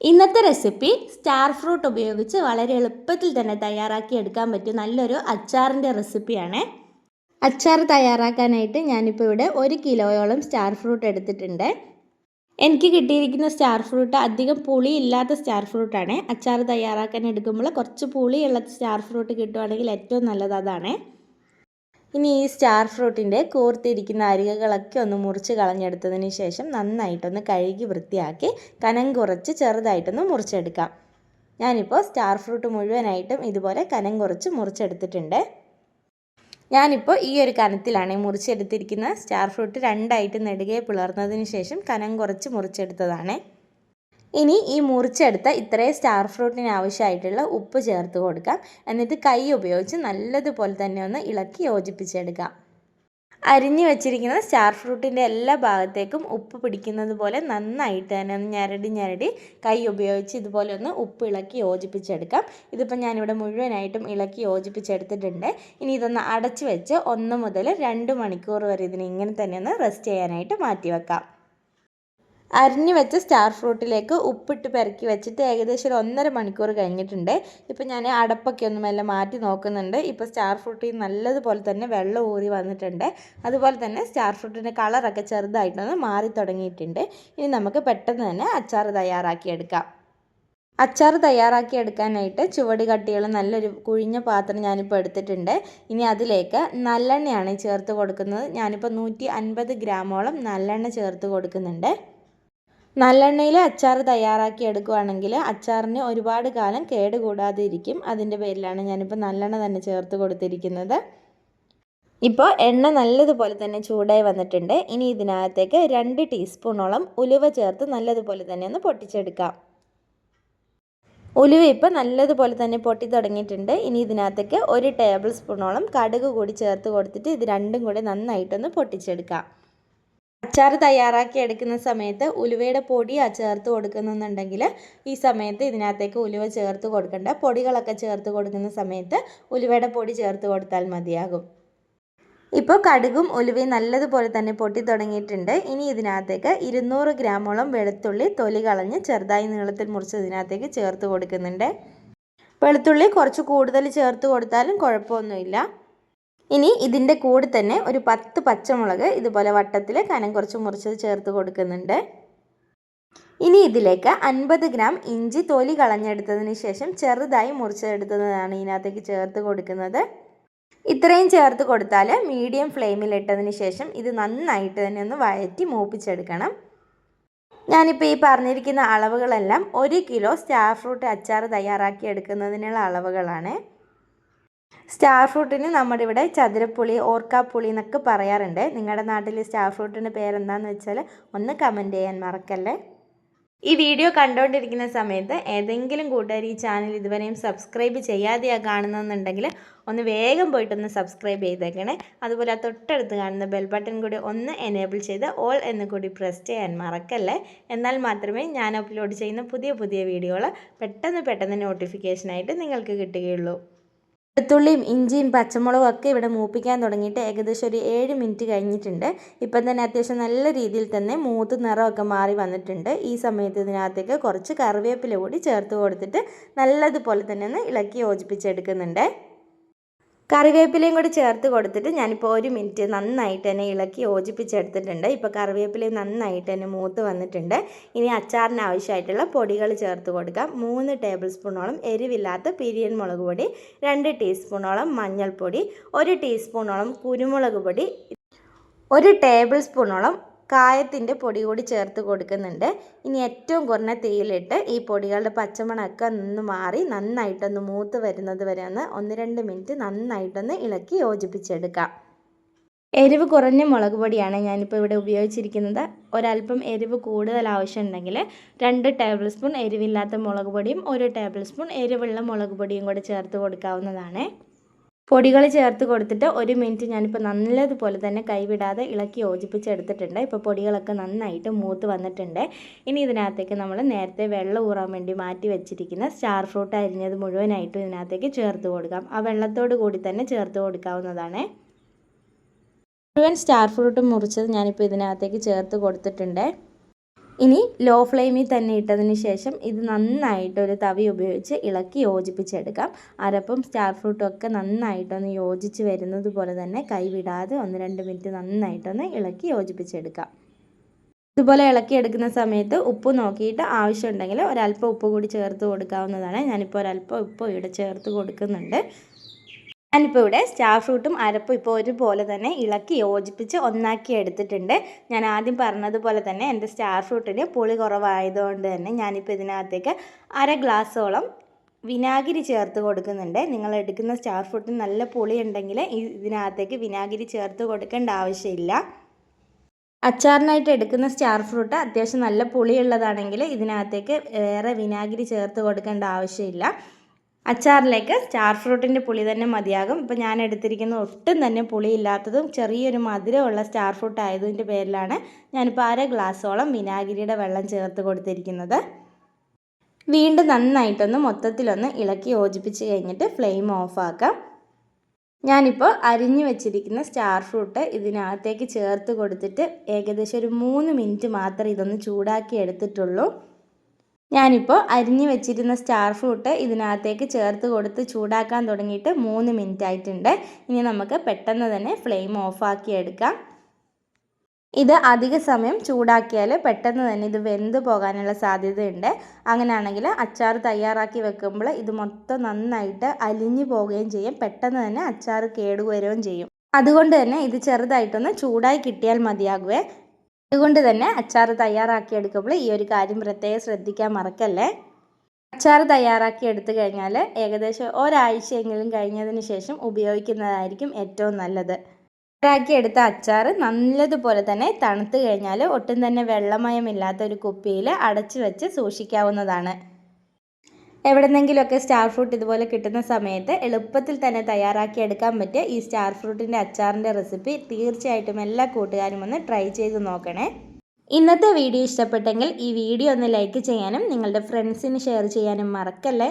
ഇന്നത്തെ recipe star fruit ഉപയോഗിച്ച് വളരെ എളുപ്പത്തിൽ തന്നെ തയ്യാറാക്കി എടുക്കാൻ പറ്റിയ നല്ലൊരു അച്ചാറിന്റെ റെസിപ്പിയാണ് അച്ചാർ തയ്യാറാക്കാനായിട്ട് ഞാനിപ്പോൾ ഇവിടെ ഒരു കിലോയോളം സ്റ്റാർ ഫ്രൂട്ട് എടുത്തിട്ടുണ്ട്. എനിക്ക് കിട്ടിയിരിക്കുന്ന സ്റ്റാർ ഫ്രൂട്ട് അധികം പുളി ഇല്ലാത്ത സ്റ്റാർ ഫ്രൂട്ടാണ് അച്ചാർ തയ്യാറാക്കാൻ എടുക്കുമ്പോൾ കുറച്ച് പുളിയുള്ള സ്റ്റാർ ഫ്രൂട്ട് കിട്ടുവാണെങ്കിൽ ഏറ്റവും നല്ലത് അതാണ്. ഇനി ഈ സ്റ്റാർ ഫ്രൂട്ടിന്റെ കൂർത്തിരിക്കുന്ന അരികകളൊക്കെ ഒന്ന് മുറിച്ച് കളഞ്ഞെടുത്തതിന് ശേഷം നന്നായിട്ടൊന്ന് കഴുകി വൃത്തിയാക്കി കനം കുറച്ച് ചെറുതായിട്ടൊന്ന് മുറിച്ചെടുക്കാം. ഞാനിപ്പോൾ സ്റ്റാർ ഫ്രൂട്ട് മുഴുവനായിട്ടും ഇതുപോലെ കനം കുറച്ച് മുറിച്ചെടുത്തിട്ടുണ്ട്. ഞാനിപ്പോൾ ഈ ഒരു കനത്തിലാണ് മുറിച്ചെടുത്തിരിക്കുന്ന സ്റ്റാർ ഫ്രൂട്ട് രണ്ടായിട്ട് നെടുകെ പിളർന്നതിന് ശേഷം കനം കുറച്ച് മുറിച്ചെടുത്തതാണ്. ഇനി ഈ മുറിച്ചെടുത്ത ഇത്രയും സ്റ്റാർ ഫ്രൂട്ടിന് ആവശ്യമായിട്ടുള്ള ഉപ്പ് ചേർത്ത് കൊടുക്കാം. എന്നിട്ട് കൈ ഉപയോഗിച്ച് നല്ലതുപോലെ തന്നെ ഒന്ന് ഇളക്കി യോജിപ്പിച്ചെടുക്കാം അരിഞ്ഞു വെച്ചിരിക്കുന്ന സ്റ്റാർ ഫ്രൂട്ടിന്റെ എല്ലാ ഭാഗത്തേക്കും ഉപ്പ് പിടിക്കുന്നത് പോലെ നന്നായിട്ട് തന്നെ ഒന്ന് ഞരടി ഞരടി കൈ ഉപയോഗിച്ച് ഇതുപോലെ ഒന്ന് ഉപ്പ് ഇളക്കി യോജിപ്പിച്ചെടുക്കാം. ഇതിപ്പോൾ ഞാനിവിടെ മുഴുവനായിട്ടും ഇളക്കി യോജിപ്പിച്ചെടുത്തിട്ടുണ്ട്. ഇനി ഇതൊന്ന് അടച്ചു വെച്ച് ഒന്ന് മുതൽ രണ്ട് മണിക്കൂർ വരെ ഇതിനെ ഇങ്ങനെ തന്നെ ഒന്ന് റെസ്റ്റ് ചെയ്യാനായിട്ട് മാറ്റി വെക്കാം അരിഞ്ഞു വെച്ച സ്റ്റാർ ഫ്രൂട്ടിലേക്ക് ഉപ്പിട്ട് പെരക്കി വെച്ചിട്ട് ഏകദേശം ഒരു ഒന്നര മണിക്കൂർ കഴിഞ്ഞിട്ടുണ്ട്. ഇപ്പം ഞാൻ അടപ്പൊക്കെ ഒന്ന് മെല്ലെ മാറ്റി നോക്കുന്നുണ്ട്. ഇപ്പോൾ സ്റ്റാർ ഫ്രൂട്ടിൽ നല്ലതുപോലെ തന്നെ വെള്ളം ഊറി വന്നിട്ടുണ്ട്. അതുപോലെ തന്നെ സ്റ്റാർ ഫ്രൂട്ടിന്റെ കളറൊക്കെ ചെറുതായിട്ടൊന്ന് മാറി തുടങ്ങിയിട്ടുണ്ട്. ഇനി നമുക്ക് പെട്ടെന്ന് തന്നെ അച്ചാർ തയ്യാറാക്കിയെടുക്കാം അച്ചാർ തയ്യാറാക്കി എടുക്കാനായിട്ട് ചുവട് കട്ടിയുള്ള നല്ലൊരു കുഴിഞ്ഞ പാത്രം ഞാനിപ്പോൾ എടുത്തിട്ടുണ്ട്. ഇനി അതിലേക്ക് നല്ലെണ്ണയാണ് ചേർത്ത് കൊടുക്കുന്നത്. ഞാനിപ്പോൾ നൂറ്റി അൻപത് ഗ്രാമോളം നല്ലെണ്ണ ചേർത്ത് കൊടുക്കുന്നുണ്ട്. നല്ലെണ്ണയിൽ അച്ചാർ തയ്യാറാക്കി എടുക്കുകയാണെങ്കിൽ അച്ചാറിന് ഒരുപാട് കാലം കേടുകൂടാതെ ഇരിക്കും അതിന്റെ പേരിലാണ് ഞാനിപ്പോൾ നല്ലെണ്ണ തന്നെ ചേർത്ത് കൊടുത്തിരിക്കുന്നത്. ഇപ്പോൾ എണ്ണ നല്ലതുപോലെ തന്നെ ചൂടായി വന്നിട്ടുണ്ട്. ഇനി ഇതിനകത്തേക്ക് രണ്ട് ടീസ്പൂണോളം ഉലുവ ചേർത്ത് നല്ലതുപോലെ തന്നെ ഒന്ന് പൊട്ടിച്ചെടുക്കാം. ഉലുവ ഇപ്പോൾ നല്ലതുപോലെ തന്നെ പൊട്ടി തുടങ്ങിയിട്ടുണ്ട്. ഇനി ഇതിനകത്തേക്ക് ഒരു ടേബിൾ സ്പൂണോളം കടുക് കൂടി ചേർത്ത് കൊടുത്തിട്ട് ഇത് രണ്ടും കൂടി നന്നായിട്ടൊന്ന് പൊട്ടിച്ചെടുക്കാം. അച്ചാർ തയ്യാറാക്കി എടുക്കുന്ന സമയത്ത് ഉലുവയുടെ പൊടി ആ ചേർത്ത് കൊടുക്കുന്നുണ്ടെങ്കിൽ ഈ സമയത്ത് ഇതിനകത്തേക്ക് ഉലുവ ചേർത്ത് കൊടുക്കേണ്ട. പൊടികളൊക്കെ ചേർത്ത് കൊടുക്കുന്ന സമയത്ത് ഉലുവയുടെ പൊടി ചേർത്ത് കൊടുത്താൽ മതിയാകും. ഇപ്പോൾ കടുകും ഉലുവയും നല്ലതുപോലെ തന്നെ പൊട്ടി തുടങ്ങിയിട്ടുണ്ട്. ഇനി ഇതിനകത്തേക്ക് ഇരുന്നൂറ് ഗ്രാമോളം വെളുത്തുള്ളി തൊലി കളഞ്ഞ് ചെറുതായി നീളത്തിൽ മുറിച്ച് ഇതിനകത്തേക്ക് ചേർത്ത് കൊടുക്കുന്നുണ്ട്. വെളുത്തുള്ളി കുറച്ച് കൂടുതൽ ചേർത്ത് കൊടുത്താലും കുഴപ്പമൊന്നുമില്ല. ഇനി ഇതിന്റെ കൂടെ തന്നെ ഒരു പത്ത് പച്ചമുളക് ഇതുപോലെ വട്ടത്തിൽ കനം കുറച്ച് മുറിച്ചത് ചേർത്ത് കൊടുക്കുന്നുണ്ട്. ഇനി ഇതിലേക്ക് അൻപത് ഗ്രാം ഇഞ്ചി തൊലി കളഞ്ഞെടുത്തതിന് ശേഷം ചെറുതായി മുറിച്ചെടുത്തതാണ് ഇതിനകത്തേക്ക് ചേർത്ത് കൊടുക്കുന്നത്. ഇത്രയും ചേർത്ത് കൊടുത്താൽ മീഡിയം ഫ്ലെയിമിൽ ഇട്ടതിന് ശേഷം ഇത് നന്നായിട്ട് തന്നെ ഒന്ന് വഴറ്റി മൂപ്പിച്ചെടുക്കണം. ഞാനിപ്പോൾ ഈ പറഞ്ഞിരിക്കുന്ന അളവുകളെല്ലാം ഒരു കിലോ സ്റ്റാർ ഫ്രൂട്ട് അച്ചാർ തയ്യാറാക്കി എടുക്കുന്നതിനുള്ള അളവുകളാണ്. സ്റ്റാർ ഫ്രൂട്ടിന് നമ്മുടെ ഇവിടെ ചതുരപ്പുളി ഓർക്കാപ്പുളി എന്നൊക്കെ പറയാറുണ്ട്. നിങ്ങളുടെ നാട്ടിൽ സ്റ്റാർ ഫ്രൂട്ടിന്റെ പേരെന്താണെന്ന് വെച്ചാൽ ഒന്ന് കമന്റ് ചെയ്യാൻ മറക്കല്ലേ? ഈ വീഡിയോ കണ്ടുകൊണ്ടിരിക്കുന്ന സമയത്ത് ഏതെങ്കിലും കൂട്ടുകാർ ഈ ചാനൽ ഇതുവരെയും സബ്സ്ക്രൈബ് ചെയ്യാതെയാണ് കാണുന്നതെന്നുണ്ടെങ്കിൽ ഒന്ന് വേഗം പോയിട്ടൊന്ന് സബ്സ്ക്രൈബ് ചെയ്തേക്കണേ. അതുപോലെ തൊട്ടടുത്ത് കാണുന്ന ബെൽ ബട്ടൺ കൂടി ഒന്ന് എനേബിൾ ചെയ്ത് ഓൾ എന്ന് കൂടി പ്രസ് ചെയ്യാൻ മറക്കല്ലേ? എന്നാൽ മാത്രമേ ഞാൻ അപ്ലോഡ് ചെയ്യുന്ന പുതിയ പുതിയ വീഡിയോകൾ പെട്ടെന്ന് പെട്ടെന്ന് നോട്ടിഫിക്കേഷനായിട്ട് നിങ്ങൾക്ക് കിട്ടുകയുള്ളൂ. വെളുത്തുള്ളിയും ഇഞ്ചിയും പച്ചമുളകും ഒക്കെ ഇവിടെ മൂപ്പിക്കാൻ തുടങ്ങിയിട്ട് ഏകദേശം ഒരു ഏഴ് മിനിറ്റ് കഴിഞ്ഞിട്ടുണ്ട്. ഇപ്പം തന്നെ അത്യാവശ്യം നല്ല രീതിയിൽ തന്നെ മൂത്ത് നിറമൊക്കെ മാറി വന്നിട്ടുണ്ട്. ഈ സമയത്ത് ഇതിനകത്തേക്ക് കുറച്ച് കറിവേപ്പില കൂടി ചേർത്ത് കൊടുത്തിട്ട് നല്ലതുപോലെ തന്നെ ഒന്ന് ഇളക്കി യോജിപ്പിച്ചെടുക്കുന്നുണ്ട്. കറിവേപ്പിലയും കൂടി ചേർത്ത് കൊടുത്തിട്ട് ഞാനിപ്പോൾ ഒരു മിനിറ്റ് നന്നായിട്ട് തന്നെ ഇളക്കി യോജിപ്പിച്ചെടുത്തിട്ടുണ്ട്. ഇപ്പോൾ കറിവേപ്പിലയും നന്നായിട്ട് തന്നെ മൂത്ത് വന്നിട്ടുണ്ട്. ഇനി അച്ചാറിന് ആവശ്യമായിട്ടുള്ള പൊടികൾ ചേർത്ത് കൊടുക്കാം. മൂന്ന് ടേബിൾ സ്പൂണോളം എരിവില്ലാത്ത പിരിയൻ മുളക് പൊടി രണ്ട് ടീസ്പൂണോളം മഞ്ഞൾപ്പൊടി ഒരു ടീസ്പൂണോളം കുരുമുളക് പൊടി ഒരു ടേബിൾ സ്പൂണോളം കായത്തിന്റെ പൊടി കൂടി ചേർത്ത് കൊടുക്കുന്നുണ്ട്. ഇനി ഏറ്റവും കുറഞ്ഞ തീയിലിട്ട് ഈ പൊടികളുടെ പച്ചമണമൊക്കെ ഒന്ന് മാറി നന്നായിട്ടൊന്ന് മൂത്ത് വരുന്നത് വരെ ഒന്ന് ഒന്ന് രണ്ട് മിനിറ്റ് നന്നായിട്ടൊന്ന് ഇളക്കി യോജിപ്പിച്ചെടുക്കാം. എരിവ് കുറഞ്ഞ മുളക് പൊടിയാണ് ഞാനിപ്പോൾ ഇവിടെ ഉപയോഗിച്ചിരിക്കുന്നത്. ഒരല്പം എരിവ് കൂടുതൽ ആവശ്യമുണ്ടെങ്കിൽ രണ്ട് ടേബിൾ സ്പൂൺ എരിവില്ലാത്ത മുളക് പൊടിയും ഒരു ടേബിൾ സ്പൂൺ എരിവുള്ള മുളക് പൊടിയും കൂടെ ചേർത്ത് കൊടുക്കാവുന്നതാണ്. പൊടികൾ ചേർത്ത് കൊടുത്തിട്ട് ഒരു മിനിറ്റ് ഞാനിപ്പോൾ നല്ലതുപോലെ തന്നെ കൈവിടാതെ ഇളക്കി യോജിപ്പിച്ചെടുത്തിട്ടുണ്ട്. ഇപ്പോൾ പൊടികളൊക്കെ നന്നായിട്ട് മൂത്ത് വന്നിട്ടുണ്ട്. ഇനി ഇതിനകത്തേക്ക് നമ്മൾ നേരത്തെ വെള്ളം ഊറാൻ വേണ്ടി മാറ്റി വെച്ചിരിക്കുന്ന സ്റ്റാർ ഫ്രൂട്ട് അരിഞ്ഞത് മുഴുവനായിട്ടും ഇതിനകത്തേക്ക് ചേർത്ത് കൊടുക്കാം. ആ വെള്ളത്തോട് കൂടി തന്നെ ചേർത്ത് കൊടുക്കാവുന്നതാണ്. മുഴുവൻ സ്റ്റാർ ഫ്രൂട്ട് മുറിച്ചത് ഞാനിപ്പോൾ ഇതിനകത്തേക്ക് ചേർത്ത് കൊടുത്തിട്ടുണ്ട്. ഇനി ലോ ഫ്ലെയിമിൽ തന്നെ ഇട്ടതിന് ശേഷം ഇത് നന്നായിട്ട് ഒരു തവി ഉപയോഗിച്ച് ഇളക്കി യോജിപ്പിച്ചെടുക്കാം. അരപ്പും സ്റ്റാർ ഫ്രൂട്ടും ഒക്കെ നന്നായിട്ടൊന്ന് യോജിച്ച് വരുന്നത് പോലെ തന്നെ കൈവിടാതെ ഒന്ന് രണ്ട് മിനിറ്റ് നന്നായിട്ടൊന്ന് ഇളക്കി യോജിപ്പിച്ചെടുക്കാം. ഇതുപോലെ ഇളക്കിയെടുക്കുന്ന സമയത്ത് ഉപ്പ് നോക്കിയിട്ട് ആവശ്യമുണ്ടെങ്കിൽ ഒരല്പം ഉപ്പ് കൂടി ചേർത്ത് കൊടുക്കാവുന്നതാണ്. ഞാനിപ്പോൾ ഒരല്പം ഉപ്പ് ഇവിടെ ചേർത്ത് കൊടുക്കുന്നുണ്ട്. ഞാനിപ്പോൾ ഇവിടെ സ്റ്റാർ ഫ്രൂട്ടും അരപ്പും ഇപ്പോൾ ഒരുപോലെ തന്നെ ഇളക്കി യോജിപ്പിച്ച് ഒന്നാക്കി എടുത്തിട്ടുണ്ട്. ഞാൻ ആദ്യം പറഞ്ഞതുപോലെ തന്നെ എന്റെ സ്റ്റാർ ഫ്രൂട്ടിന് പുളി കുറവായതുകൊണ്ട് തന്നെ ഞാനിപ്പോൾ ഇതിനകത്തേക്ക് അര ഗ്ലാസ്സോളം വിനാഗിരി ചേർത്ത് കൊടുക്കുന്നുണ്ട്. നിങ്ങൾ എടുക്കുന്ന സ്റ്റാർ ഫ്രൂട്ടിന് നല്ല പുളി ഉണ്ടെങ്കിൽ ഇതിനകത്തേക്ക് വിനാഗിരി ചേർത്ത് കൊടുക്കേണ്ട ആവശ്യമില്ല. അച്ചാറിനായിട്ട് എടുക്കുന്ന സ്റ്റാർ ഫ്രൂട്ട് അത്യാവശ്യം നല്ല പുളിയുള്ളതാണെങ്കിൽ ഇതിനകത്തേക്ക് വേറെ വിനാഗിരി ചേർത്ത് കൊടുക്കേണ്ട ആവശ്യമില്ല. അച്ചാറിലേക്ക് സ്റ്റാർ ഫ്രൂട്ടിന്റെ പുളി തന്നെ മതിയാകും. ഇപ്പോൾ ഞാൻ എടുത്തിരിക്കുന്ന ഒട്ടും തന്നെ പുളിയില്ലാത്തതും ചെറിയൊരു മധുരമുള്ള സ്റ്റാർ ഫ്രൂട്ട് ആയതിന്റെ പേരിലാണ് ഞാനിപ്പോൾ അര ഗ്ലാസ്സോളം വിനാഗിരിയുടെ വെള്ളം ചേർത്ത് കൊടുത്തിരിക്കുന്നത്. വീണ്ടും നന്നായിട്ടൊന്ന് മൊത്തത്തിലൊന്ന് ഇളക്കി യോജിപ്പിച്ച് കഴിഞ്ഞിട്ട് ഫ്ലെയിം ഓഫാക്കാം ഞാനിപ്പോൾ അരിഞ്ഞു വെച്ചിരിക്കുന്ന സ്റ്റാർ ഫ്രൂട്ട് ഇതിനകത്തേക്ക് ചേർത്ത് കൊടുത്തിട്ട് ഏകദേശം ഒരു മൂന്ന് മിനിറ്റ് മാത്രമേ ഇതൊന്ന് ചൂടാക്കി എടുത്തിട്ടുള്ളൂ. ഞാനിപ്പോൾ അരിഞ്ഞു വെച്ചിരുന്ന സ്റ്റാർ ഫ്രൂട്ട് ഇതിനകത്തേക്ക് ചേർത്ത് കൊടുത്ത് ചൂടാക്കാൻ തുടങ്ങിയിട്ട് മൂന്ന് മിനിറ്റ് ആയിട്ടുണ്ട്. ഇനി നമുക്ക് പെട്ടെന്ന് തന്നെ ഫ്ലെയിം ഓഫാക്കി എടുക്കാം. ഇത് അധിക സമയം ചൂടാക്കിയാൽ പെട്ടെന്ന് തന്നെ ഇത് വെന്ത് പോകാനുള്ള സാധ്യതയുണ്ട്. അങ്ങനെയാണെങ്കിൽ അച്ചാർ തയ്യാറാക്കി വെക്കുമ്പോൾ ഇത് മൊത്തം നന്നായിട്ട് അലിഞ്ഞു പോവുകയും ചെയ്യും. പെട്ടെന്ന് തന്നെ അച്ചാർ കേടുവരുകയും ചെയ്യും. അതുകൊണ്ട് തന്നെ ഇത് ചെറുതായിട്ടൊന്ന് ചൂടായി കിട്ടിയാൽ മതിയാകുവേ. അതുകൊണ്ട് തന്നെ അച്ചാർ തയ്യാറാക്കി എടുക്കുമ്പോൾ ഈ ഒരു കാര്യം പ്രത്യേകം ശ്രദ്ധിക്കാൻ മറക്കല്ലേ? അച്ചാർ തയ്യാറാക്കി എടുത്തു കഴിഞ്ഞാൽ ഏകദേശം ഒരാഴ്ചയെങ്കിലും കഴിഞ്ഞതിന് ശേഷം ഉപയോഗിക്കുന്നതായിരിക്കും ഏറ്റവും നല്ലത്. തയ്യാറാക്കി എടുത്ത അച്ചാർ നല്ലതുപോലെ തന്നെ തണുത്തു കഴിഞ്ഞാൽ ഒട്ടും തന്നെ വെള്ളമയമില്ലാത്ത ഒരു കുപ്പിയിൽ അടച്ചു വെച്ച് സൂക്ഷിക്കാവുന്നതാണ്. എവിടെന്നെങ്കിലുമൊക്കെ സ്റ്റാർ ഫ്രൂട്ട് ഇതുപോലെ കിട്ടുന്ന സമയത്ത് എളുപ്പത്തിൽ തന്നെ തയ്യാറാക്കി എടുക്കാൻ പറ്റിയ ഈ സ്റ്റാർ ഫ്രൂട്ടിന്റെ അച്ചാറിന്റെ റെസിപ്പി തീർച്ചയായിട്ടും എല്ലാ കൂട്ടുകാരും ഒന്ന് ട്രൈ ചെയ്ത് നോക്കണേ. ഇന്നത്തെ വീഡിയോ ഇഷ്ടപ്പെട്ടെങ്കിൽ ഈ വീഡിയോ ഒന്ന് ലൈക്ക് ചെയ്യാനും നിങ്ങളുടെ ഫ്രണ്ട്സിന് ഷെയർ ചെയ്യാനും മറക്കല്ലേ?